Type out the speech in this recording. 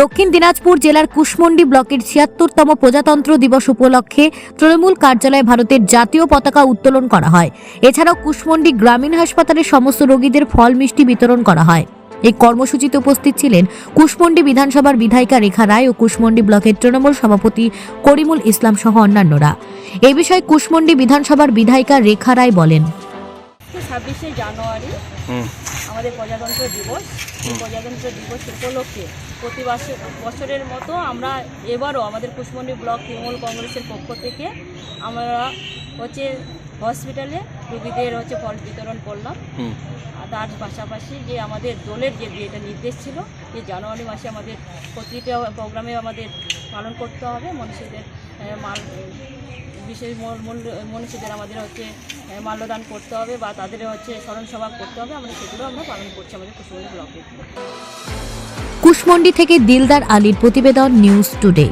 দক্ষিণ দিনাজপুর জেলার কুশমন্ডি ব্লকের ছিয়াত্তরতম প্রজাতন্ত্র দিবস উপলক্ষে তৃণমূল কার্যালয়ে ভারতের জাতীয় পতাকা উত্তোলন করা হয়। এছাড়াও কুশমন্ডি গ্রামীণ হাসপাতালে সমস্ত রোগীদের ফল মিষ্টি বিতরণ করা হয়। এই কর্মসূচিতে উপস্থিত ছিলেন কুশমন্ডি বিধানসভার বিধায়িকা রেখা রায় ও কুশমন্ডি ব্লকের তৃণমূল সভাপতি করিমুল ইসলাম সহ অন্যান্যরা। এ বিষয়ে কুশমন্ডি বিধানসভার বিধায়িকা রেখা রায় বলেন। ছাব্বিশে জানুয়ারি আমাদের প্রজাতন্ত্র দিবস। এই প্রজাতন্ত্র দিবস উপলক্ষে প্রতি বছর বছরের মতো আমরা এবারও আমাদের কুশমন্ডি ব্লক তৃণমূল কংগ্রেসের পক্ষ থেকে আমরা হচ্ছে হসপিটালে রুগীদের হচ্ছে ফল বিতরণ করলাম। আর তার পাশাপাশি যে আমাদের দলের যে যেটা নির্দেশ ছিল যে জানুয়ারি মাসে আমাদের প্রতিটা প্রোগ্রামে আমাদের পালন করতে হবে। মনীষীদের মাল বিশেষ মনীষীদের আমাদের হচ্ছে মাল্যদান করতে হবে বা তাদের হচ্ছে স্মরণ সভা করতে হবে। আমরা সেগুলো আমরা পালন করছি আমাদের কুশমন্ডি ব্লকে। কুশমন্ডি থেকে দিলদার আলীর প্রতিবেদন নিউজ টুডে।